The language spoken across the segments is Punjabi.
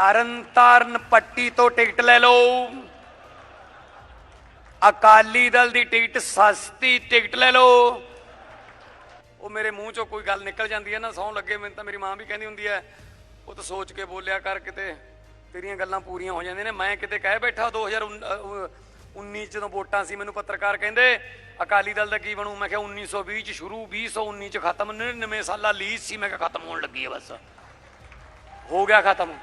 ਤਰਨ ਤਾਰਨ ਪੱਟੀ ਤੋਂ ਟਿਕਟ ਲੈ ਲਓ। ਅਕਾਲੀ ਦਲ ਦੀ ਟਿਕਟ, ਸਸਤੀ ਟਿਕਟ ਲੈ ਲਓ। ਉਹ ਮੇਰੇ ਮੂੰਹ ਚੋਂ ਕੋਈ ਗੱਲ ਨਿਕਲ ਜਾਂਦੀ ਹੈ ਨਾ ਸੌਂ ਲੱਗੇ, ਮੈਨੂੰ ਤਾਂ ਮੇਰੀ ਮਾਂ ਵੀ ਕਹਿੰਦੀ ਹੁੰਦੀ ਹੈ, ਉਹ ਤਾਂ ਸੋਚ ਕੇ ਬੋਲਿਆ ਕਰ ਕਿਤੇ, ਤੇਰੀਆਂ ਗੱਲਾਂ ਪੂਰੀਆਂ ਹੋ ਜਾਂਦੀਆਂ ਨੇ। ਮੈਂ ਕਿਤੇ ਕਹਿ ਬੈਠਾ 2019 ਚ ਜਦੋਂ ਵੋਟਾਂ ਸੀ, ਮੈਨੂੰ ਪੱਤਰਕਾਰ ਕਹਿੰਦੇ, ਅਕਾਲੀ ਦਲ ਦਾ ਕੀ ਬਣੂ? ਮੈਂ ਕਿਹਾ 1920 ਚ ਸ਼ੁਰੂ 2019 ਚ ਖਤਮ 99 ਸਾਲਾ ਲੀਜ਼ ਸੀ, ਮੈਂ ਕਿਹਾ ਖਤਮ ਹੋਣ ਲੱਗੀ ਹੈ ਬਸ। ਹੋ ਗਿਆ ਖਤਮ।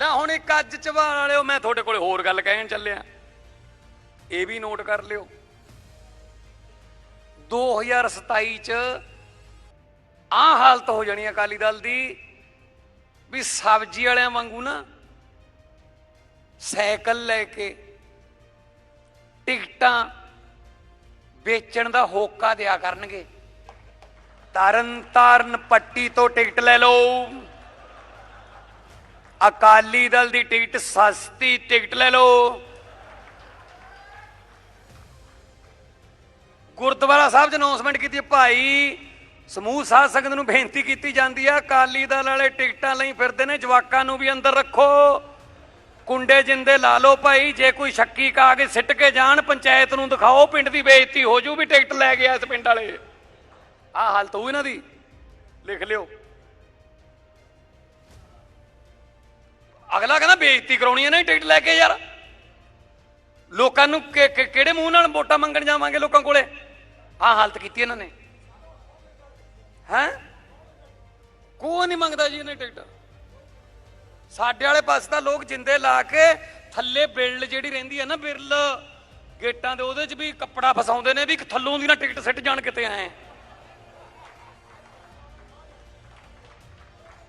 ਲੈ ਹੁਣ ਇੱਕ ਅੱਜ ਚਵਾਲ ਵਾਲਿਓ, ਮੈਂ ਤੁਹਾਡੇ ਕੋਲੇ ਹੋਰ ਗੱਲ ਕਹਿਣ ਚੱਲਿਆ। ਇਹ ਵੀ ਨੋਟ ਕਰ ਲਿਓ। 2027 ਚ ਆ ਹਾਲਤ ਹੋ ਜਾਣੀ ਅਕਾਲੀ ਦਲ ਦੀ, ਵੀ ਸਬਜ਼ੀ ਵਾਲਿਆਂ ਵਾਂਗੂ ਨਾ ਸਾਈਕਲ ਲੈ ਕੇ ਟਿਕਟਾਂ ਵੇਚਣ ਦਾ ਹੋਕਾ ਦਿਆ ਕਰਨਗੇ। ਤਰਨ ਤਾਰਨ ਪੱਟੀ ਤੋਂ ਟਿਕਟ ਲੈ ਲਓ। ਅਕਾਲੀ ਦਲ ਦੀ ਟਿਕਟ ਸਸਤੀ ਟਿਕਟ ਲੈ ਲਓ। ਗੁਰਦੁਆਰਾ ਸਾਹਿਬ 'ਚ ਅਨਾਉਂਸਮੈਂਟ ਕੀਤੀ ਭਾਈ ਸਮੂਹ ਸਾਧ ਸੰਗਤ ਨੂੰ ਬੇਨਤੀ ਕੀਤੀ ਜਾਂਦੀ ਹੈ, ਅਕਾਲੀ ਦਲ ਵਾਲੇ ਟਿਕਟਾਂ ਲਈ ਫਿਰਦੇ ਨੇ, ਜਵਾਕਾਂ ਨੂੰ ਵੀ ਅੰਦਰ ਰੱਖੋ। ਕੁੰਡੇ ਜਿੰਦੇ ਲਾ ਲਓ ਭਾਈ, ਜੇ ਕੋਈ ਸ਼ੱਕੀ ਕਾਗਜ਼ ਸਿੱਟ ਕੇ ਜਾਣ, ਪੰਚਾਇਤ ਨੂੰ ਦਿਖਾਓ, ਪਿੰਡ ਦੀ ਬੇਇੱਜ਼ਤੀ ਹੋ ਜੂ ਵੀ ਟਿਕਟ ਲੈ ਗਿਆ ਇਸ ਪਿੰਡ ਵਾਲੇ। ਆਹ ਹਾਲਤ ਹੋਊ ਇਹਨਾਂ ਦੀ। ਲਿਖ ਲਿਓ। ਅਗਲਾ ਕਹਿੰਦਾ ਬੇਇੱਜ਼ਤੀ ਕਰਾਉਣੀ ਹੈ ਨਾ ਟਿਕਟ ਲੈ ਕੇ ਯਾਰ। ਲੋਕਾਂ ਨੂੰ ਕਿਹੜੇ ਮੂੰਹ ਨਾਲ ਵੋਟਾਂ ਮੰਗਣ ਜਾਵਾਂਗੇ ਲੋਕਾਂ ਕੋਲੇ? ਆ ਹਾਲਤ ਕੀਤੀ ਇਹਨਾਂ ਨੇ। ਹੈ? ਕੋਈ ਨਹੀਂ ਮੰਗਦਾ ਜੀ ਇਹਨੇ ਟਿਕਟ। ਸਾਡੇ ਵਾਲੇ ਪਾਸੇ ਤਾਂ ਲੋਕ ਜਿੰਦੇ ਲਾ ਕੇ ਥੱਲੇ ਬਿਰਲ ਜਿਹੜੀ ਰਹਿੰਦੀ ਹੈ ਨਾ ਬਿਰਲ, ਗੇਟਾਂ ਦੇ ਉਹਦੇ 'ਚ ਵੀ ਕੱਪੜਾ ਫਸਾਉਂਦੇ ਨੇ ਵੀ ਥੱਲੋਂ ਦੀ ਨਾ ਟਿਕਟ ਸਿੱਟ ਜਾਣ ਕਿਤੇ ਆਏ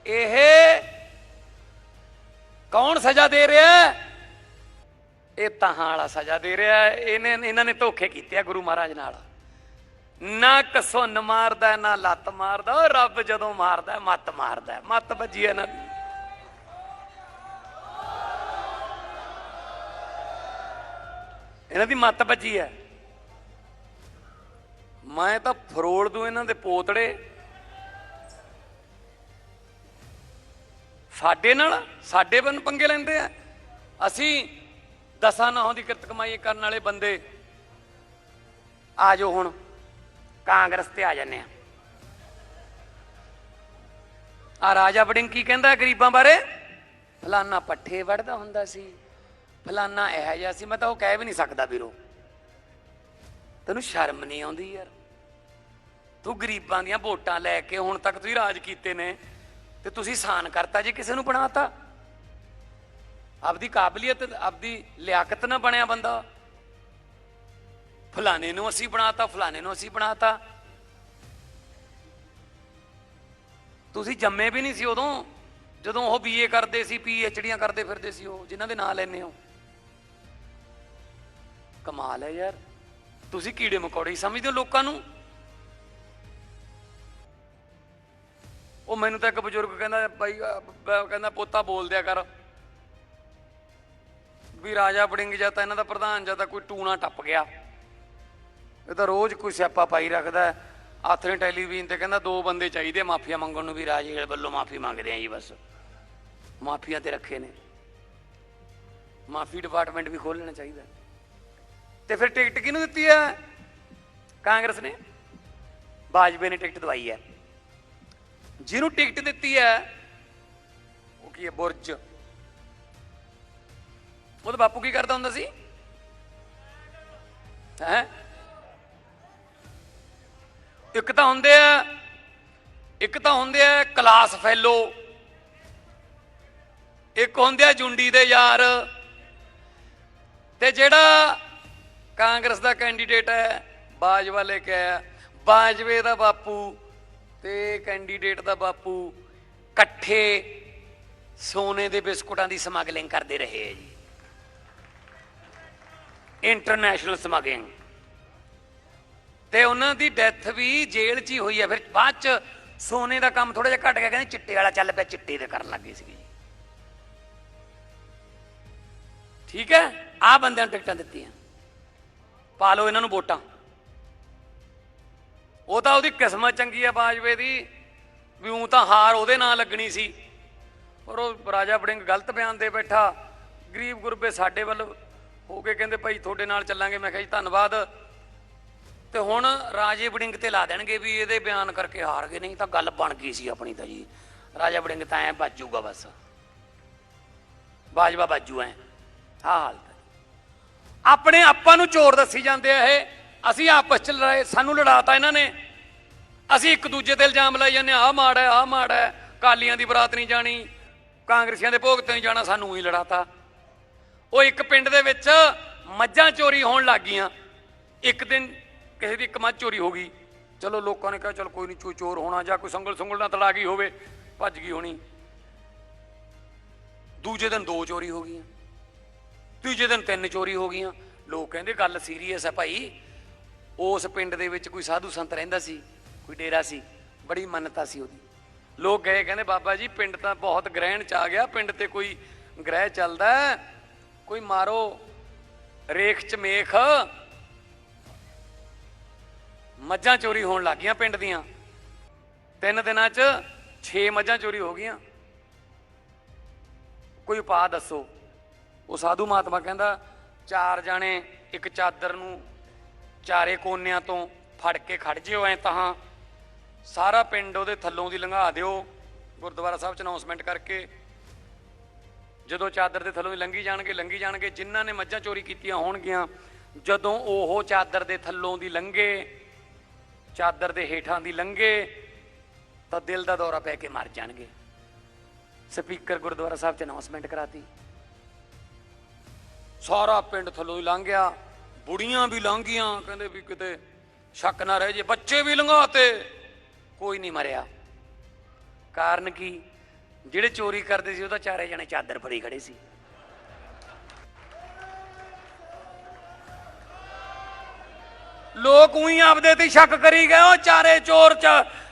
ਇਹ ਕੌਣ ਸਜ਼ਾ ਦੇ ਰਿਹਾ ਹੈ? ਇਹ ਤਹਾਂ ਵਾਲਾ ਸਜ਼ਾ ਦੇ ਰਿਹਾ ਇਹਨੇ ਇਹਨਾਂ ਨੇ ਧੋਖੇ ਕੀਤੇ ਆ ਗੁਰੂ ਮਹਾਰਾਜ ਨਾਲ। ਨਾ ਕਸੁੰਨ ਮਾਰਦਾ, ਨਾ ਲੱਤ ਮਾਰਦਾ, ਉਹ ਰੱਬ ਜਦੋਂ ਮਾਰਦਾ, ਮੱਤ ਮਾਰਦਾ। ਮੱਤ ਵੱਜੀ ਇਹਨਾਂ ਦੀ। ਇਹਨਾਂ ਦੀ ਮੱਤ ਵੱਜੀ ਹੈ। ਮੈਂ ਤਾਂ ਫਰੋੜ ਦੂ ਇਹਨਾਂ ਦੇ ਪੋਤੜੇ। ਸਾਡੇ ਨਾਲ, ਸਾਡੇ ਬਨ ਪੰਗੇ ਲੈਂਦੇ ਆ। ਅਸੀਂ ਦਸਾਂ ਨਹੁੰ ਦੀ ਕਿਰਤ ਕਮਾਈ ਕਰਨ ਵਾਲੇ ਬੰਦੇ ਆ ਜਾਓ ਹੁਣ, ਕਾਂਗਰਸ ਤੇ ਆ ਜਾਂਦੇ ਆ। ਆ ਰਾਜਾ ਵੜਿੰਗ ਕੀ ਕਹਿੰਦਾ ਗਰੀਬਾਂ ਬਾਰੇ? ਫਲਾਨਾ ਪੱਠੇ ਵੜਦਾ ਹੁੰਦਾ ਸੀ, ਫਲਾਨਾ ਇਹ ਜਿਹਾ ਸੀ, ਮੈਂ ਤਾਂ ਉਹ ਕਹਿ ਵੀ ਨਹੀਂ ਸਕਦਾ ਵੀਰੋ। ਤੈਨੂੰ ਸ਼ਰਮ ਨਹੀਂ ਆਉਂਦੀ ਯਾਰ? ਤੂੰ ਗਰੀਬਾਂ ਦੀਆਂ ਵੋਟਾਂ ਲੈ ਕੇ ਹੁਣ ਤੱਕ ਤੁਸੀਂ ਰਾਜ ਕੀਤੇ ਨੇ। ਤੇ ਤੁਸੀਂ ਸਾਨ ਕਰਤਾ ਜੇ ਕਿਸੇ ਨੂੰ ਬਣਾਤਾ। ਆਪਦੀ ਕਾਬਲੀਅਤ, ਆਪਦੀ ਲਿਆਕਤ ਨਾ ਬਣਿਆ ਬੰਦਾ। ਫਲਾਣੇ ਨੂੰ ਅਸੀਂ ਬਣਾਤਾ, ਫਲਾਣੇ ਨੂੰ ਅਸੀਂ ਬਣਾਤਾ। ਤੁਸੀਂ ਜੰਮੇ ਵੀ ਨਹੀਂ ਸੀ ਉਦੋਂ, ਜਦੋਂ ਉਹ ਬੀਏ ਕਰਦੇ ਸੀ ਪੀਐਚਡੀਆਂ ਕਰਦੇ ਫਿਰਦੇ ਸੀ ਉਹ, ਜਿਨ੍ਹਾਂ ਦੇ ਨਾਂ ਲੈਨੇ ਹੋ। ਕਮਾਲ ਹੈ ਯਾਰ। ਤੁਸੀਂ ਕੀੜੇ ਮਕੌੜੇ ਸਮਝਦੇ ਹੋ ਲੋਕਾਂ ਨੂੰ। ਉਹ ਮੈਨੂੰ ਤਾਂ ਇੱਕ ਬਜ਼ੁਰਗ ਕਹਿੰਦਾ, ਬਾਈ ਕਹਿੰਦਾ, ਪੋਤਾ ਬੋਲ ਦਿਆ ਕਰ। ਵੀ ਰਾਜਾ ਬੜਿੰਗ ਜਾਂ ਤਾਂ ਇਹਨਾਂ ਦਾ ਪ੍ਰਧਾਨ ਜਾਂ ਤਾਂ ਕੋਈ ਟੂਣਾ ਟੱਪ ਗਿਆ। ਇਹ ਤਾਂ ਰੋਜ਼ ਕੋਈ ਸਿਆਪਾ ਪਾਈ ਰੱਖਦਾ ਹੈ। ਆਥਰੇ ਟੈਲੀਵਿਜ਼ਨ ਤੇ ਕਹਿੰਦਾ, ਦੋ ਬੰਦੇ ਚਾਹੀਦੇ ਮਾਫੀਆ ਮੰਗਣ ਨੂੰ ਵੀ ਰਾਜੇ ਵੱਲੋਂ ਮਾਫੀ ਮੰਗਦੇ ਆ ਜੀ ਬਸ। ਮਾਫੀਆ ਤੇ ਰੱਖੇ ਨੇ। ਮਾਫੀ ਡਿਪਾਰਟਮੈਂਟ ਵੀ ਖੋਲ ਲੈਣਾ ਚਾਹੀਦਾ। ਤੇ ਫਿਰ ਟਿਕਟ ਕਿਹਨੂੰ ਦਿੱਤੀ ਹੈ? ਕਾਂਗਰਸ ਨੇ। ਬਾਜਵੇ ਨੇ ਟਿਕਟ ਦਵਾਈ ਹੈ। ਜਿਹਨੂੰ ਟਿਕਟ ਦਿੱਤੀ ਹੈ, ਉਹ ਕੀ ਹੈ, ਬੁਰਜ। ਉਹਦਾ ਬਾਪੂ ਕੀ ਕਰਦਾ ਹੁੰਦਾ ਸੀ? ਹੈ? ਇੱਕ ਤਾਂ ਹੁੰਦੇ ਆ, ਇੱਕ ਤਾਂ ਹੁੰਦੇ ਆ ਕਲਾਸ ਫੈਲੋ ਇੱਕ ਹੁੰਦੇ ਆ ਜੁੰਡੀ ਦੇ ਯਾਰ। ਤੇ ਜਿਹੜਾ ਕਾਂਗਰਸ ਦਾ ਕੈਂਡੀਡੇਟ ਹੈ, ਬਾਜਵਾ ਲੈ ਕੇ ਆਇਆ। ਬਾਜਵੇ ਦਾ ਬਾਪੂ। ਤੇ ਕੈਂਡੀਡੇਟ ਦਾ ਬਾਪੂ ਇਕੱਠੇ ਸੋਨੇ ਦੇ ਬਿਸਕੁਟਾਂ ਦੀ ਸਮਗਲਿੰਗ ਕਰਦੇ ਰਹੇ ਹੈ ਜੀ। International smuggling. ਤੇ ਉਹਨਾਂ ਦੀ ਡੈਥ ਵੀ ਜੇਲ੍ਹ 'ਚ ਹੀ ਹੋਈ ਹੈ। ਫਿਰ ਬਾਅਦ 'ਚ ਸੋਨੇ ਦਾ ਕੰਮ ਥੋੜਾ ਜਿਹਾ ਘਟ ਗਿਆ, ਕਹਿੰਦੇ ਚਿੱਟੇ ਵਾਲਾ ਚੱਲ ਪਿਆ, ਚਿੱਟੇ ਦੇ ਕਰਨ ਲੱਗੇ ਸੀਗੇ ਜੀ। ਠੀਕ ਹੈ? ਆ ਬੰਦਿਆਂ ਨੂੰ ਟਿਕਟਾਂ ਦਿੱਤੀਆਂ। ਪਾ ਲਓ ਇਹਨਾਂ ਨੂੰ ਵੋਟਾਂ। ਉਹ ਤਾਂ ਉਹਦੀ ਕਿਸਮਤ ਚੰਗੀ ਆ ਬਾਜਵੇ ਦੀ, ਵੀ ਉਹ ਤਾਂ ਹਾਰ ਉਹਦੇ ਨਾਲ ਲੱਗਣੀ ਸੀ। ਪਰ ਉਹ ਰਾਜਾ ਵੜਿੰਗ ਗਲਤ ਬਿਆਨ ਦੇ ਬੈਠਾ। ਗਰੀਬ ਗੁਰਬੇ ਸਾਡੇ ਵੱਲ ਹੋ ਕੇ ਕਹਿੰਦੇ, ਭਾਈ ਤੁਹਾਡੇ ਨਾਲ ਚੱਲਾਂਗੇ। ਮੈਂ ਕਿਹਾ ਜੀ, ਧੰਨਵਾਦ। ਤੇ ਹੁਣ ਰਾਜੇ ਵੜਿੰਗ ਤੇ ਲਾ ਦੇਣਗੇ ਵੀ ਇਹਦੇ ਬਿਆਨ ਕਰਕੇ ਹਾਰ ਗਏ। ਨਹੀਂ ਤਾਂ ਗੱਲ ਬਣ ਗਈ ਸੀ ਆਪਣੀ ਤਾਂ ਜੀ। ਰਾਜਾ ਵੜਿੰਗ ਤਾਂ ਐ ਬਾਜੂਗਾ ਬਸ। ਬਾਜਵਾ ਬਾਜੂ ਐ। ਆਹ ਹਾਲ ਆਪਣੇ ਆਪਾਂ ਨੂੰ ਚੋਰ ਦੱਸੀ ਜਾਂਦੇ ਆ ਇਹ। ਅਸੀਂ ਆਪਸ ਚ ਲੜਾਏ ਸਾਨੂੰ ਲੜਾਤਾ ਇਹਨਾਂ ਨੇ। ਅਸੀਂ ਇੱਕ ਦੂਜੇ ਤੇ ਇਲਜ਼ਾਮ ਲਾਈ ਜਾਂਦੇ ਆਹ ਮਾੜਾ ਆਹ ਮਾੜਾ ਹੈ ਕਾਲੀਆਂ ਦੀ ਬਰਾਤ ਨਹੀਂ ਜਾਣੀ, ਕਾਂਗਰਸੀਆਂ ਦੇ ਭੋਗ ਤੇ ਨਹੀਂ ਜਾਣਾ, ਸਾਨੂੰ ਹੀ ਲੜਾਤਾ। ਉਹ ਇੱਕ ਪਿੰਡ ਦੇ ਵਿੱਚ ਮੱਝਾਂ ਚੋਰੀ ਹੋਣ ਲੱਗ ਗਈਆਂ। ਇੱਕ ਦਿਨ ਕਿਸੇ ਦੀ ਇੱਕ ਮੱਝ ਚੋਰੀ ਹੋ ਗਈ। ਚਲੋ ਲੋਕਾਂ ਨੇ ਕਿਹਾ, ਚਲ ਕੋਈ ਨਹੀਂ ਚੋਰ ਹੋਣਾ ਜਾਂ ਕੋਈ ਸੰਗਲ ਸੰਗਲ ਨਾਲ ਤੜਾ ਗਈ ਹੋਵੇ, ਭੱਜ ਗਈ ਹੋਣੀ। ਦੂਜੇ ਦਿਨ ਦੋ ਚੋਰੀ ਹੋ ਗਈਆਂ। ਤੀਜੇ ਦਿਨ ਤਿੰਨ ਚੋਰੀ ਹੋ ਗਈਆਂ। ਲੋਕ ਕਹਿੰਦੇ, ਗੱਲ ਸੀਰੀਅਸ ਹੈ ਭਾਈ। ਉਸ ਪਿੰਡ ਦੇ ਵਿੱਚ ਕੋਈ ਸਾਧੂ ਸੰਤ ਰਹਿੰਦਾ ਸੀ, ਕੋਈ ਡੇਰਾ ਸੀ, ਬੜੀ ਮੰਨਤਾ ਸੀ ਉਹਦੀ। ਲੋਕ ਗਏ, ਕਹਿੰਦੇ, ਬਾਬਾ ਜੀ, ਪਿੰਡ ਤਾਂ ਬਹੁਤ ਗ੍ਰਹਿਣ ਚ ਆ ਗਿਆ, ਪਿੰਡ ਤੇ ਕੋਈ ਗ੍ਰਹਿ ਚੱਲਦਾ ਕੋਈ ਮਾਰੋ ਰੇਖ ਚ ਮੇਖ। ਮੱਝਾਂ ਚੋਰੀ ਹੋਣ ਲੱਗ ਗਈਆਂ ਪਿੰਡ ਦੀਆਂ। ਤਿੰਨ ਦਿਨਾਂ ਚ 6 ਮੱਝਾਂ ਚੋਰੀ ਹੋ ਗਈਆਂ। ਕੋਈ ਉਪਾਅ ਦੱਸੋ? ਉਹ ਸਾਧੂ ਮਹਾਤਮਾ ਕਹਿੰਦਾ, ਚਾਰ ਜਾਣੇ, ਇੱਕ ਚਾਦਰ ਨੂੰ ਚਾਰੇ ਕੋਨਿਆਂ ਤੋਂ ਫੜ ਕੇ ਖੜ ਜਿਓ, ਐ ਤਾਂ ਸਾਰਾ ਪਿੰਡ ਉਹਦੇ ਥੱਲੋਂ ਦੀ ਲੰਘਾ ਦਿਓ। ਗੁਰਦੁਆਰਾ ਸਾਹਿਬ ਚ ਅਨਾਉਂਸਮੈਂਟ ਕਰਕੇ। ਜਦੋਂ ਚਾਦਰ ਦੇ ਥੱਲੋਂ ਦੀ ਲੰਘੀ ਜਾਣਗੇ ਲੰਘੀ ਜਾਣਗੇ। ਜਿਨ੍ਹਾਂ ਨੇ ਮੱਝਾਂ ਚੋਰੀ ਕੀਤੀਆਂ ਹੋਣਗੀਆਂ, ਜਦੋਂ ਉਹ ਚਾਦਰ ਦੇ ਥੱਲੋਂ ਦੀ ਲੰਘੇ, ਚਾਦਰ ਦੇ ਹੇਠਾਂ ਦੀ ਲੰਘੇ, ਤਾਂ ਦਿਲ ਦਾ ਦੌਰਾ ਪੈ ਕੇ ਮਰ ਜਾਣਗੇ। ਸਪੀਕਰ ਗੁਰਦੁਆਰਾ ਸਾਹਿਬ ਚ ਅਨਾਉਂਸਮੈਂਟ ਕਰਾਤੀ। ਸਾਰਾ ਪਿੰਡ ਥੱਲੋਂ ਹੀ ਲੰਘ ਗਿਆ। ਬੁੜੀਆਂ ਵੀ ਲੰਘ ਕਹਿੰਦੇ ਵੀ ਕਿਤੇ ਸ਼ੱਕ ਨਾ ਰਹਿ ਜੇ। ਬੱਚੇ ਵੀ ਲੰਘਾਤੇ। ਕੋਈ ਨਹੀਂ ਮਰਿਆ। ਕਾਰਨ ਕੀ? ਜਿਹੜੇ ਚੋਰੀ ਕਰਦੇ ਸੀ, ਉਹ ਚਾਰੇ ਜਣੇ ਚਾਦਰ ਫੜੀ ਖੜੇ ਸੀ। ਲੋਕ ਉਹੀ ਆਪਦੇ ਤੇ ਸ਼ੱਕ ਕਰੀ ਗਏ। ਉਹ ਚਾਰੇ ਚੋਰ ਚ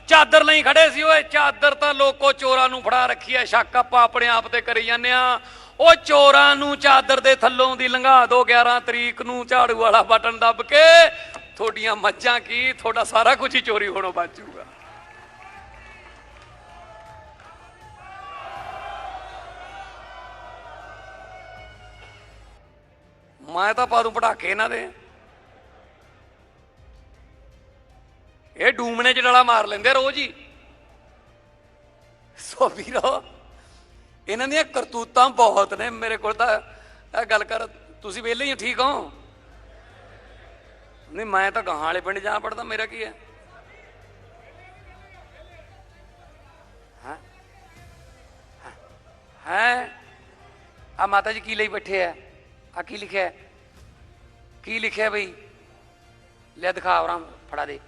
ਚਾਦਰ ਲਈ ਖੜੇ ਸੀ। ਓਏ ਚਾਦਰ ਤਾਂ ਲੋਕੋ ਚੋਰਾਂ ਨੂੰ ਫੜਾ ਰੱਖੀ ਐ। ਸ਼ੱਕ ਆਪਾਂ ਆਪਣੇ ਆਪ ਤੇ ਕਰੀ ਜਾਂਦੇ ਆ। ਉਹ ਚੋਰਾਂ ਨੂੰ ਚਾਦਰ ਦੇ ਥੱਲੋਂ ਦੀ ਲੰਘਾ ਦੋ 11 ਤਰੀਕ ਨੂੰ ਝਾੜੂ ਵਾਲਾ ਬਟਨ ਦੱਬ ਕੇ ਤੁਹਾਡੀਆਂ ਮੱਝਾਂ ਕੀ, ਤੁਹਾਡਾ ਸਾਰਾ ਕੁਝ ਹੀ ਚੋਰੀ ਹੋਣੋਂ ਬਚ ਜਾਊਗਾ। ਮੈਂ ਤਾਂ ਪਾ ਦੂੰ ਪਟਾਕੇ ਇਹਨਾਂ ਦੇ। ਇਹ ਡੂਮਣੇ ਚ ਡਲਾ ਮਾਰ ਲੈਂਦੇ ਰੋਜ਼ ਹੀ। ਸੋ ਵੀਰੋ ਇਹਨਾਂ ਦੀਆਂ ਕਰਤੂਤਾਂ ਬਹੁਤ ਨੇ, ਮੇਰੇ ਕੋਲ ਤਾਂ ਇਹ ਗੱਲ ਕਰ, ਤੁਸੀਂ ਵਿਹਲੇ ਹੀ ਠੀਕ ਹੋ? ਨਹੀਂ, ਮੈਂ ਤਾਂ ਗਾਹਾਂ ਵਾਲੇ ਪਿੰਡ ਜਾ ਪੜਦਾ, ਮੇਰਾ ਕੀ ਹੈ? ਹਾਂ? ਹੈ? ਆ ਮਾਤਾ ਜੀ ਕੀ ਲਈ ਬੈਠੇ ਆ ਆ ਕੀ ਲਿਖਿਆ ਕੀ ਲਿਖਿਆ ਬਈ? ਲੈ ਦਿਖਾ ਆਰਾਮ, ਫੜਾ ਦੇ।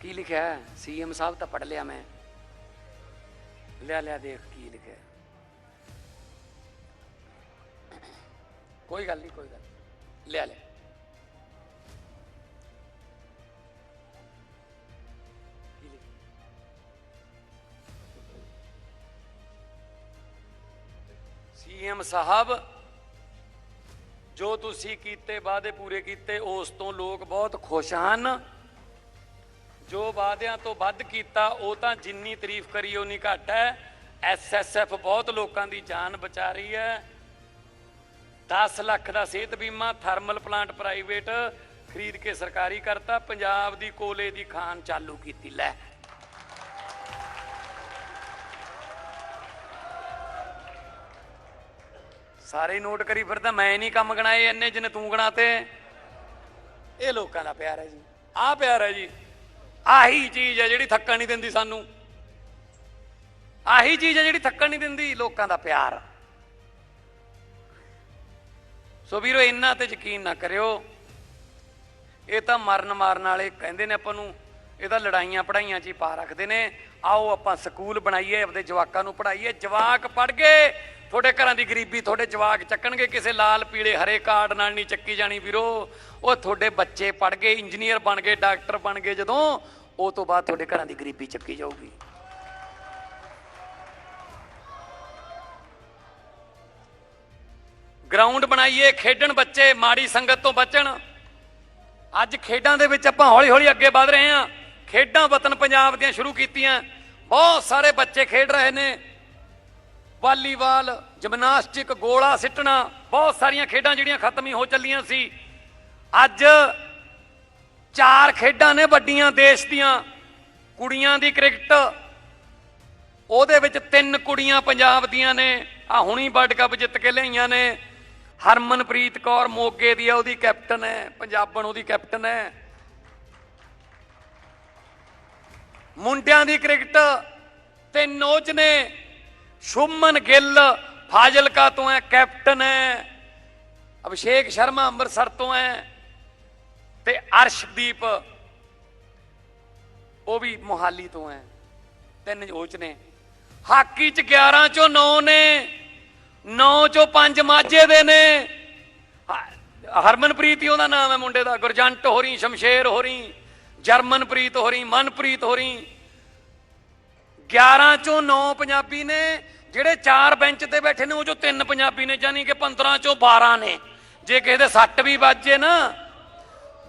ਕੀ ਲਿਖਿਆ ਹੈ ਸੀਐਮ ਸਾਹਿਬ ਤਾਂ ਪੜ ਲਿਆ ਮੈਂ। ਲਿਆ ਲਿਆ ਦੇਖ ਕੀ ਲਿਖਿਆ ਕੋਈ ਗੱਲ ਨਹੀਂ, ਕੋਈ ਗੱਲ ਨੀ। ਲਿਆ ਲੈ ਕੀ ਲਿਖਿਆ? ਸੀਐਮ ਸਾਹਿਬ, ਜੋ ਤੁਸੀਂ ਕੀਤੇ, ਵਾਅਦੇ ਪੂਰੇ ਕੀਤੇ, ਉਸ ਤੋਂ ਲੋਕ ਬਹੁਤ ਖੁਸ਼ ਹਨ ਜੋ ਵਾਅਦਿਆਂ ਤੋਂ ਵੱਧ ਕੀਤਾ, ਉਹ ਤਾਂ ਜਿੰਨੀ ਤਾਰੀਫ ਕਰੀ ਉਨੀ ਘੱਟ ਹੈ ਐਸਐਸਐਫ ਬਹੁਤ ਲੋਕਾਂ ਦੀ ਜਾਨ ਬਚਾ ਰਹੀ ਹੈ 10 ਲੱਖ ਦਾ ਸਿਹਤ ਬੀਮਾ, ਥਰਮਲ ਪਲਾਂਟ ਪ੍ਰਾਈਵੇਟ, ਖਰੀਦ ਕੇ ਸਰਕਾਰੀ ਕਰਤਾ, ਪੰਜਾਬ ਦੀ ਕੋਲੇ ਦੀ ਖਾਨ ਚਾਲੂ ਕੀਤੀ ਲੈ। ਸਾਰੇ ਨੋਟ ਕਰੀ ਫਿਰਦਾ, ਮੈਂ ਨਹੀਂ ਕੰਮ ਗਣਾਏ ਇੰਨੇ ਜਿੰਨੇ ਤੂੰ ਗਣਾਤੇ। ਇਹ ਲੋਕਾਂ ਦਾ ਪਿਆਰ ਹੈ ਜੀ। ਆਹ ਪਿਆਰ ਹੈ ਜੀ। ਆਹੀ ਚੀਜ਼ ਹੈ ਜਿਹੜੀ ਥੱਕਣ ਨਹੀਂ ਦਿੰਦੀ ਸਾਨੂੰ। ਆਹੀ ਚੀਜ਼ ਹੈ ਜਿਹੜੀ ਥੱਕਣ ਨਹੀਂ ਦਿੰਦੀ, ਲੋਕਾਂ ਦਾ ਪਿਆਰ। ਸੋ ਵੀਰੋ, ਇੰਨਾ ਤੇ ਯਕੀਨ ਨਾ ਕਰਿਓ। ਇਹ ਤਾਂ ਮਰਨ ਮਾਰਨ ਵਾਲੇ ਕਹਿੰਦੇ ਨੇ ਆਪਾਂ ਨੂੰ, ਇਹ ਤਾਂ ਲੜਾਈਆਂ ਪੜਾਈਆਂ 'ਚ ਹੀ ਪਾ ਰੱਖਦੇ ਨੇ। ਆਓ ਆਪਾਂ ਸਕੂਲ ਬਣਾਈਏ, ਆਪਦੇ ਜਵਾਕਾਂ ਨੂੰ ਪੜਾਈਏ ਜਵਾਕ ਪੜ ਗਏ, ਤੁਹਾਡੇ ਘਰਾਂ ਦੀ ਗਰੀਬੀ ਤੁਹਾਡੇ ਜਵਾਕ ਚੱਕਣਗੇ ਕਿਸੇ ਲਾਲ ਪੀਲੇ ਹਰੇ ਕਾਰਡ ਨਾਲ ਨਹੀਂ ਚੱਕੀ ਜਾਣੀ ਵੀਰੋ। ਉਹ ਤੁਹਾਡੇ ਬੱਚੇ ਪੜ ਗਏ, ਇੰਜੀਨੀਅਰ ਬਣ ਗਏ, ਡਾਕਟਰ ਬਣ ਗਏ ਜਦੋਂ, ਉਹ ਤੋਂ ਬਾਅਦ ਤੁਹਾਡੇ ਘਰਾਂ ਦੀ ਗਰੀਬੀ ਚੱਕੀ ਜਾਊਗੀ। ਗਰਾਊਂਡ ਬਣਾਈਏ, ਖੇਡਣ ਬੱਚੇ, ਮਾੜੀ ਸੰਗਤ ਤੋਂ ਬਚਣ। ਅੱਜ ਖੇਡਾਂ ਦੇ ਵਿੱਚ ਆਪਾਂ ਹੌਲੀ ਹੌਲੀ ਅੱਗੇ ਵਧ ਰਹੇ ਹਾਂ। ਖੇਡਾਂ ਵਤਨ ਪੰਜਾਬ ਦੀਆਂ ਸ਼ੁਰੂ ਕੀਤੀਆਂ। ਬਹੁਤ ਸਾਰੇ ਬੱਚੇ ਖੇਡ ਰਹੇ ਨੇ। ਵਾਲੀਬਾਲ, ਜਿਮਨਾਸਟਿਕ, ਗੋਲਾ ਸਿੱਟਣਾ, ਬਹੁਤ ਸਾਰੀਆਂ ਖੇਡਾਂ ਜਿਹੜੀਆਂ ਖਤਮ ਹੀ ਹੋ ਚੱਲੀਆਂ ਸੀ। ਅੱਜ ਚਾਰ ਖੇਡਾਂ ਨੇ ਵੱਡੀਆਂ ਦੇਸ਼ ਦੀਆਂ। ਕੁੜੀਆਂ ਦੀ ਕ੍ਰਿਕਟ, ਉਹਦੇ ਵਿੱਚ ਤਿੰਨ ਕੁੜੀਆਂ ਪੰਜਾਬ ਦੀਆਂ ਨੇ। ਆ ਹੁਣੀ ਵਰਲਡ ਕੱਪ ਜਿੱਤ ਕੇ ਲਿਆਈਆਂ ਨੇ। ਹਰਮਨਪ੍ਰੀਤ ਕੌਰ ਮੋਗੇ ਦੀ ਆ, ਉਹਦੀ ਕੈਪਟਨ ਹੈ, ਪੰਜਾਬਣ ਉਹਦੀ ਕੈਪਟਨ ਹੈ। ਮੁੰਡਿਆਂ ਦੀ ਕ੍ਰਿਕਟ ਤਿੰਨ ਔਚ ਨੇ ਸ਼ੁਭਮਨ ਗਿੱਲ ਫਾਜ਼ਿਲਕਾ ਤੋਂ ਹੈ, ਕੈਪਟਨ ਹੈ। ਅਭਿਸ਼ੇਕ ਸ਼ਰਮਾ ਅੰਮ੍ਰਿਤਸਰ ਤੋਂ ਹੈ ਤੇ ਅਰਸ਼ਦੀਪ, ਉਹ ਵੀ ਮੋਹਾਲੀ ਤੋਂ ਹੈ। ਤਿੰਨ ਔਚ ਨੇ। ਹਾਕੀ ਚ 11 ਚੋਂ 9 ਨੇ। 9 ਚੋਂ 5 ਮਾਝੇ ਦੇ ਨੇ। ਹਰਮਨਪ੍ਰੀਤ ਹੀ ਉਹਦਾ ਨਾਮ ਹੈ ਮੁੰਡੇ ਦਾ। ਗੁਰਜੰਟ ਹੋਰੀ, ਸ਼ਮਸ਼ੇਰ ਹੋਰੀ, ਜਰਮਨਪ੍ਰੀਤ ਹੋਰੀ, ਮਨਪ੍ਰੀਤ ਹੋਰੀ। 11 ਚੋਂ 9 ਪੰਜਾਬੀ ਨੇ। ਜਿਹੜੇ ਚਾਰ ਬੈਂਚ ਤੇ ਬੈਠੇ ਨੇ, ਉਹ ਚੋਂ ਤਿੰਨ ਪੰਜਾਬੀ ਨੇ। ਯਾਨੀ ਕਿ 15 ਚੋਂ 12 ਨੇ। ਜੇ ਕਿਸੇ ਦੇ ਸੱਟ ਵੀ ਵੱਜੇ ਨਾ,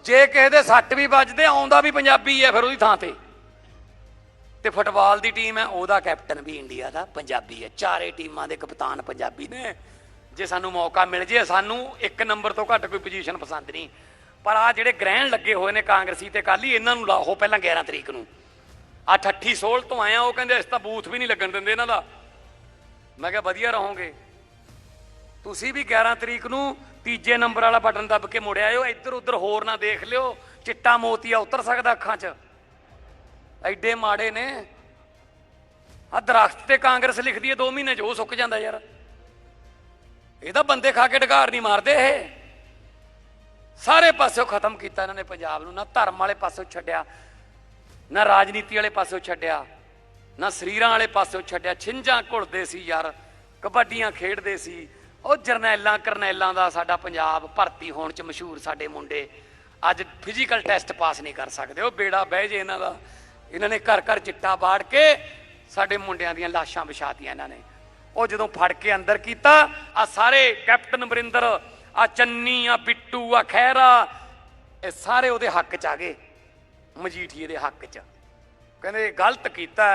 ਜੇ ਕਿਸੇ ਦੇ ਸੱਟ ਵੀ ਵੱਜਦੇ, ਆਉਂਦਾ ਵੀ ਪੰਜਾਬੀ ਹੈ ਫਿਰ ਉਹਦੀ ਥਾਂ ਤੇ। ਤੇ ਫੁੱਟਬਾਲ ਦੀ ਟੀਮ ਹੈ, ਉਹਦਾ ਕੈਪਟਨ ਵੀ ਇੰਡੀਆ ਦਾ, ਪੰਜਾਬੀ ਹੈ। ਚਾਰੇ ਟੀਮਾਂ ਦੇ ਕਪਤਾਨ ਪੰਜਾਬੀ ਨੇ। ਜੇ ਸਾਨੂੰ ਮੌਕਾ ਮਿਲ ਜੇ, ਸਾਨੂੰ ਇੱਕ ਨੰਬਰ ਤੋਂ ਘੱਟ ਕੋਈ ਪੋਜੀਸ਼ਨ ਪਸੰਦ ਨਹੀਂ। ਪਰ ਆ ਜਿਹੜੇ ਗ੍ਰਹਿਣ ਲੱਗੇ ਹੋਏ ਨੇ ਕਾਂਗਰਸੀ ਤੇ ਕਾਲੀ ਇਹਨਾਂ ਨੂੰ ਲਾਹੋ ਪਹਿਲਾਂ 11 ਤਰੀਕ ਨੂੰ। ਆ 38 16 ਤੋਂ ਆਇਆ ਉਹ ਕਹਿੰਦੇ ਅਸੀਂ ਤਾਂ ਬੂਥ ਵੀ ਨਹੀਂ ਲੱਗਣ ਦਿੰਦੇ ਇਹਨਾਂ ਦਾ। ਮੈਂ ਕਿਹਾ, ਵਧੀਆ ਰਹੋਗੇ। ਤੁਸੀਂ ਵੀ 11 ਤਰੀਕ ਨੂੰ ਤੀਜੇ ਨੰਬਰ ਵਾਲਾ ਬਟਨ ਦੱਬ ਕੇ ਮੁੜ ਆਇਓ ਇੱਧਰ ਉੱਧਰ ਹੋਰ ਨਾ ਦੇਖ ਲਿਓ, ਚਿੱਟਾ ਮੋਤੀਆ ਉਤਰ ਸਕਦਾ ਅੱਖਾਂ 'ਚ। ਐਡੇ ਮਾੜੇ ਨੇ। ਆ ਦਰਖਤ ਤੇ ਕਾਂਗਰਸ ਲਿਖਦੀ ਹੈ 2 ਮਹੀਨੇ 'ਚ ਉਹ ਸੁੱਕ ਜਾਂਦਾ ਯਾਰ। ਇਹ ਤਾਂ ਬੰਦੇ ਖਾ ਕੇ ਢਗਾਰ ਨਹੀਂ ਮਾਰਦੇ ਇਹ। ਸਾਰੇ ਪਾਸਿਓਂ ਖਤਮ ਕੀਤਾ ਇਹਨਾਂ ਨੇ ਪੰਜਾਬ ਨੂੰ। ਨਾ ਧਰਮ ਵਾਲੇ ਪਾਸਿਓਂ ਛੱਡਿਆ, ਨਾ ਰਾਜਨੀਤੀ ਵਾਲੇ ਪਾਸਿਓਂ ਛੱਡਿਆ, ਨਾ ਸਰੀਰਾਂ ਵਾਲੇ ਪਾਸਿਓਂ ਛੱਡਿਆ। ਛਿੰਝਾਂ ਘੁਲਦੇ ਸੀ ਯਾਰ, ਕਬੱਡੀਆਂ ਖੇਡਦੇ ਸੀ। ਉਹ ਜਰਨੈਲਾਂ ਕਰਨੈਲਾਂ ਦਾ ਸਾਡਾ ਪੰਜਾਬ ਭਰਤੀ ਹੋਣ ਚ ਮਸ਼ਹੂਰ ਸਾਡੇ ਮੁੰਡੇ। ਅੱਜ ਫਿਜ਼ੀਕਲ ਟੈਸਟ ਪਾਸ ਨਹੀਂ ਕਰ ਸਕਦੇ। ਉਹ ਬੇੜਾ ਬਹਿ ਜੇ ਇਹਨਾਂ ਦਾ। ਇਹਨਾਂ ਨੇ ਘਰ ਘਰ ਚਿੱਟਾ ਬਾੜ ਕੇ ਸਾਡੇ ਮੁੰਡਿਆਂ ਦੀਆਂ ਲਾਸ਼ਾਂ ਵਿਛਾਤੀਆਂ ਇਹਨਾਂ ਨੇ। ਉਹ ਜਦੋਂ ਫੜ ਕੇ ਅੰਦਰ ਕੀਤਾ ਆ ਸਾਰੇ ਕੈਪਟਨ ਅਮਰਿੰਦਰ ਆ ਚੰਨੀ ਆ ਬਿੱਟੂ ਆ ਖਹਿਰਾ, ਇਹ ਸਾਰੇ ਉਹਦੇ ਹੱਕ ਚ ਆ ਗਏ, ਮਜੀਠੀਏ ਦੇ ਹੱਕ ਚ। ਕਹਿੰਦੇ ਗਲਤ ਕੀਤਾ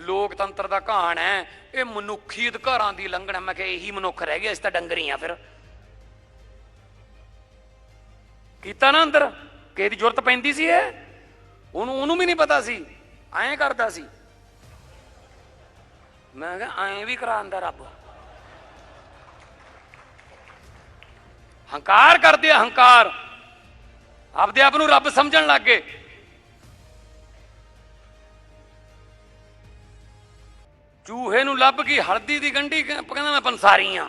ਲੋਕਤੰਤਰ ਦਾ ਕਹਾਣ ਹੈ, ਇਹ ਮਨੁੱਖੀ ਅਧਿਕਾਰਾਂ ਦੀ ਲੰਘਣਾ ਮੈਂ ਕਿਹਾ ਇਹੀ ਮਨੁੱਖ ਰਹਿ ਗਿਆ ਇਸ ਤਾਂ ਡੰਗਰੀ ਆ ਫਿਰ। ਕੀਤਾ ਨਾ ਅੰਦਰ? ਕਿਸੇ ਦੀ ਜ਼ਰੂਰਤ ਪੈਂਦੀ ਸੀ ਇਹ? ਉਹਨੂੰ ਉਹਨੂੰ ਵੀ ਨਹੀਂ ਪਤਾ ਸੀ। ਐਂ ਕਰਦਾ ਸੀ। ਮੈਂ ਕਿਹਾ, ਐਂ ਵੀ ਕਰਾਉਂਦਾ ਰੱਬ। ਹੰਕਾਰ ਕਰਦੇ ਆ, ਹੰਕਾਰ। ਆਪਦੇ ਆਪ ਨੂੰ ਰੱਬ ਸਮਝਣ ਲੱਗ ਗਏ। ਚੂਹੇ ਨੂੰ ਲੱਭ ਕੇ ਹਲਦੀ ਦੀ ਗੰਢੀ ਕਹਿੰਦਾ ਮੈਂ ਪੰਸਾਰੀ ਆ।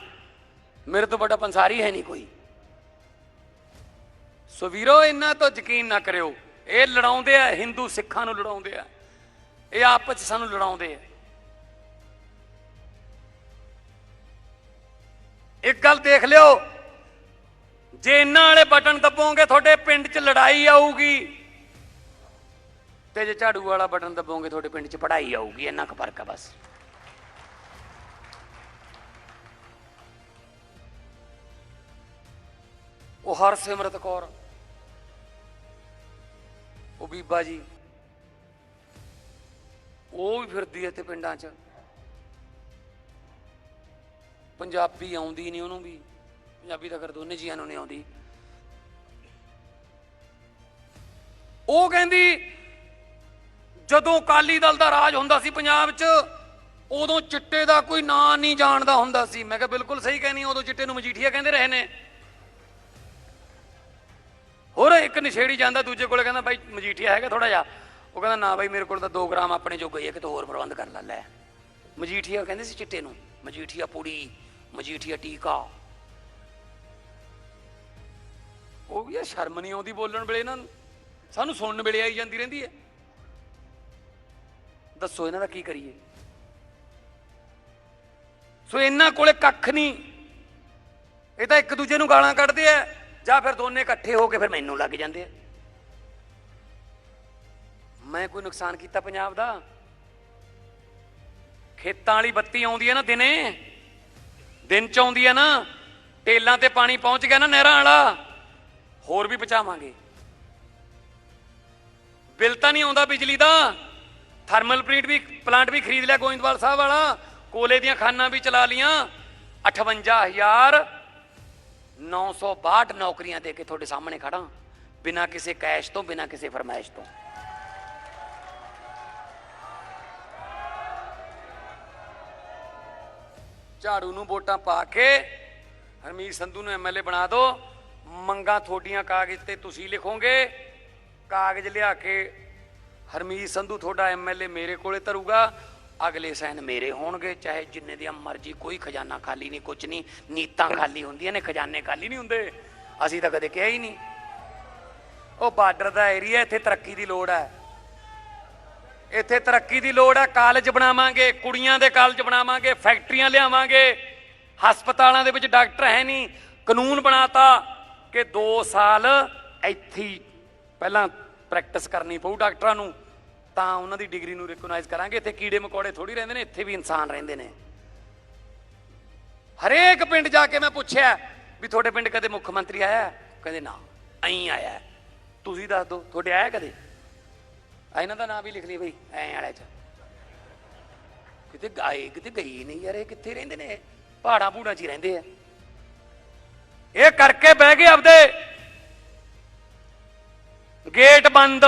ਮੇਰੇ ਤੋਂ ਵੱਡਾ ਪੰਸਾਰੀ ਹੈ ਨਹੀਂ ਕੋਈ। ਸੋ ਵੀਰੋ ਇਹਨਾਂ ਤੋਂ ਯਕੀਨ ਨਾ ਕਰਿਓ। ਇਹ ਲੜਾਉਂਦੇ ਆ, ਹਿੰਦੂ ਸਿੱਖਾਂ ਨੂੰ ਲੜਾਉਂਦੇ ਆ। ਇਹ ਆਪਸ ਚ ਸਾਨੂੰ ਲੜਾਉਂਦੇ ਆ। ਇੱਕ ਗੱਲ ਦੇਖ ਲਿਓ, ਜੇ ਇਹਨਾਂ ਵਾਲੇ ਬਟਨ ਦਬੋਗੇ, ਤੁਹਾਡੇ ਪਿੰਡ 'ਚ ਲੜਾਈ ਆਊਗੀ। ਤੇ ਜੇ ਝਾੜੂ ਵਾਲਾ ਬਟਨ ਦਬੋਗੇ, ਤੁਹਾਡੇ ਪਿੰਡ 'ਚ ਪੜਾਈ ਆਊਗੀ, ਇੰਨਾ ਕੁ ਫ਼ਰਕ ਆ ਬਸ। ਉਹ ਹਰਸਿਮਰਤ ਕੌਰ। ਉਹ ਬੀਬਾ ਜੀ, ਉਹ ਵੀ ਫਿਰਦੀ ਐ ਇੱਥੇ ਪਿੰਡਾਂ 'ਚ। ਪੰਜਾਬੀ ਆਉਂਦੀ ਨਹੀਂ ਉਹਨੂੰ ਵੀ, ਪੰਜਾਬੀ ਤਾਂ ਕਰ ਦੋਨੇ ਜੀਆਂ ਨੂੰ ਨਹੀਂ ਆਉਂਦੀ। ਉਹ ਕਹਿੰਦੀ, ਜਦੋਂ ਕਾਲੀ ਦਲ ਦਾ ਰਾਜ ਹੁੰਦਾ ਸੀ ਪੰਜਾਬ 'ਚ, ਉਦੋਂ ਚਿੱਟੇ ਦਾ ਕੋਈ ਨਾਂ ਨਹੀਂ ਜਾਣਦਾ ਹੁੰਦਾ ਸੀ। ਮੈਂ ਕਿਹਾ ਬਿਲਕੁਲ ਸਹੀ ਕਹਿੰਦੀ ਉਦੋਂ ਚਿੱਟੇ ਨੂੰ ਮਜੀਠੀਆ ਕਹਿੰਦੇ ਰਹੇ ਨੇ। ਹੋਰ ਇੱਕ ਨਸ਼ੇੜੀ ਜਾਂਦਾ, ਦੂਜੇ ਕੋਲੇ ਕਹਿੰਦਾ, ਬਾਈ, ਮਜੀਠੀਆ ਹੈਗਾ ਥੋੜਾ ਜਿਹਾ। ਉਹ ਕਹਿੰਦਾ, ਨਾ ਬਾਈ, ਮੇਰੇ ਕੋਲ ਤਾਂ 2 ਗ੍ਰਾਮ ਆਪਣੇ ਜੋ ਗਈ ਹੈ ਕਿਤੇ ਹੋਰ ਪ੍ਰਬੰਧ ਕਰ ਲੈ ਲੈ। ਮਜੀਠੀਆ ਕਹਿੰਦੇ ਸੀ ਚਿੱਟੇ ਨੂੰ, ਮਜੀਠੀਆ ਪੂੜੀ, ਮਜੀਠੀਆ ਟੀਕਾ। ਉਹ ਵੀ ਇਹ ਸ਼ਰਮ ਨਹੀਂ ਆਉਂਦੀ ਬੋਲਣ ਵੇਲੇ ਇਹਨਾਂ ਨੂੰ। ਸਾਨੂੰ ਸੁਣਨ ਵੇਲੇ ਆਈ ਜਾਂਦੀ ਰਹਿੰਦੀ ਹੈ। ਦੱਸੋ ਇਹਨਾਂ ਦਾ ਕੀ ਕਰੀਏ? ਸੋ ਇਹਨਾਂ ਕੋਲੇ ਕੱਖ ਨਹੀਂ। ਇਹ ਤਾਂ ਇੱਕ ਦੂਜੇ ਨੂੰ ਗਾਲਾਂ ਕੱਢਦੇ ਆ। ਜਾਂ ਫਿਰ ਦੋਨੇ ਇਕੱਠੇ ਹੋ ਕੇ ਫਿਰ ਮੈਨੂੰ ਲੱਗ ਜਾਂਦੇ ਆ। ਮੈਂ ਕੋਈ ਨੁਕਸਾਨ ਕੀਤਾ ਪੰਜਾਬ ਦਾ? ਖੇਤਾਂ ਵਾਲੀ ਬੱਤੀ ਆਉਂਦੀ ਹੈ ਨਾ ਦਿਨੇ। ਦਿਨ ਚ ਆਉਂਦੀ ਹੈ ਨਾ, ਟੇਲਾਂ ਤੇ ਪਾਣੀ ਪਹੁੰਚ ਗਿਆ ਨਾ ਨਹਿਰਾਂ ਵਾਲਾ। ਹੋਰ ਵੀ ਬਚਾਵਾਂਗੇ। ਬਿੱਲ ਤਾਂ ਨਹੀਂ ਆਉਂਦਾ ਬਿਜਲੀ ਦਾ। ਥਰਮਲ ਪਲਾਂਟ ਵੀ ਪਲਾਂਟ ਵੀ ਖਰੀਦ ਲਿਆ ਗੋਇੰਦਵਾਲ ਸਾਹਿਬ ਵਾਲਾ। ਕੋਲੇ ਦੀਆਂ ਖਾਨਾਂ ਵੀ ਚਲਾ ਲੀਆਂ 58000 962 ਨੌਕਰੀਆਂ ਦੇ ਕੇ ਤੁਹਾਡੇ ਸਾਹਮਣੇ ਖੜਾ, ਬਿਨਾਂ ਕਿਸੇ ਕੈਸ਼ ਤੋਂ, ਬਿਨਾਂ ਕਿਸੇ ਫਰਮਾਇਸ਼ ਤੋਂ। ਝਾੜੂ ਨੂੰ ਵੋਟਾਂ ਪਾ ਕੇ ਹਰਮੀਤ ਸੰਧੂ ਨੂੰ ਐਮਐਲਏ ਬਣਾ ਦਿਓ ਮੰਗਾਂ ਤੁਹਾਡੀਆਂ ਕਾਗਜ਼ ਤੇ ਤੁਸੀਂ ਲਿਖੋਗੇ। ਕਾਗਜ਼ ਲਿਆ ਕੇ ਹਰਮੀਤ ਸੰਧੂ ਤੁਹਾਡਾ ਐਮਐਲਏ ਮੇਰੇ ਕੋਲੇ ਧਰੂਗਾ। ਅਗਲੇ ਸੈਨ ਮੇਰੇ ਹੋਣਗੇ, ਚਾਹੇ ਜਿੰਨੇ ਦੀਆਂ ਮਰਜ਼ੀ, ਕੋਈ ਖਜ਼ਾਨਾ ਖਾਲੀ ਨਹੀਂ ਕੁਝ ਨਹੀਂ, ਨੀਤਾਂ ਖਾਲੀ ਹੁੰਦੀਆਂ ਨੇ, ਖਜ਼ਾਨੇ ਖਾਲੀ ਨਹੀਂ ਹੁੰਦੇ। ਅਸੀਂ ਤਾਂ ਕਦੇ ਕਿਹਾ ਹੀ ਨਹੀਂ। ਉਹ ਬਾਰਡਰ ਦਾ ਏਰੀਆ, ਇੱਥੇ ਤਰੱਕੀ ਦੀ ਲੋੜ ਹੈ। ਇੱਥੇ ਤਰੱਕੀ ਦੀ ਲੋੜ ਹੈ, ਕਾਲਜ ਬਣਾਵਾਂਗੇ, ਕੁੜੀਆਂ ਦੇ ਕਾਲਜ ਬਣਾਵਾਂਗੇ, ਫੈਕਟਰੀਆਂ ਲਿਆਵਾਂਗੇ। ਹਸਪਤਾਲਾਂ ਦੇ ਵਿੱਚ ਡਾਕਟਰ ਹੈ ਨਹੀਂ। ਕਾਨੂੰਨ ਬਣਾਤਾ ਕਿ 2 ਸਾਲ ਇੱਥੇ ਪਹਿਲਾਂ ਪ੍ਰੈਕਟਿਸ ਕਰਨੀ ਪਊ ਡਾਕਟਰਾਂ ਨੂੰ। ਤਾਂ ਉਹਨਾਂ ਦੀ ਡਿਗਰੀ ਨੂੰ ਰਿਕਗਨਾਈਜ਼ ਕਰਾਂਗੇ। ਇੱਥੇ ਕੀੜੇ ਮਕੌੜੇ ਥੋੜੀ ਰਹਿੰਦੇ ਨੇ, ਇੱਥੇ ਵੀ ਇਨਸਾਨ ਰਹਿੰਦੇ ਨੇ। ਹਰੇਕ ਪਿੰਡ ਜਾ ਕੇ ਮੈਂ ਪੁੱਛਿਆ ਵੀ ਤੁਹਾਡੇ ਪਿੰਡ ਕਦੇ ਮੁੱਖ ਮੰਤਰੀ ਆਇਆ? ਕਹਿੰਦੇ, ਨਾ, ਐਂ ਆਇਆ। ਤੁਸੀਂ ਦੱਸ ਦਿਓ, ਤੁਹਾਡੇ ਆਇਆ ਕਦੇ? ਆ ਇਹਨਾਂ ਦਾ ਨਾਮ ਵੀ ਲਿਖ ਲਈ ਬਈ, ਐ ਵਾਲੇ ਚ। ਕਿਤੇ ਗਾਏ ਕਿਤੇ ਗਈ ਨਹੀਂ ਯਾਰ, ਇਹ ਕਿੱਥੇ ਰਹਿੰਦੇ ਨੇ? ਪਹਾੜਾਂ ਪੂੜਾਂ 'ਚ ਹੀ ਰਹਿੰਦੇ ਆ। ਇਹ ਕਰਕੇ ਬਹਿ ਗਏ ਆਪਦੇ। ਗੇਟ ਬੰਦ।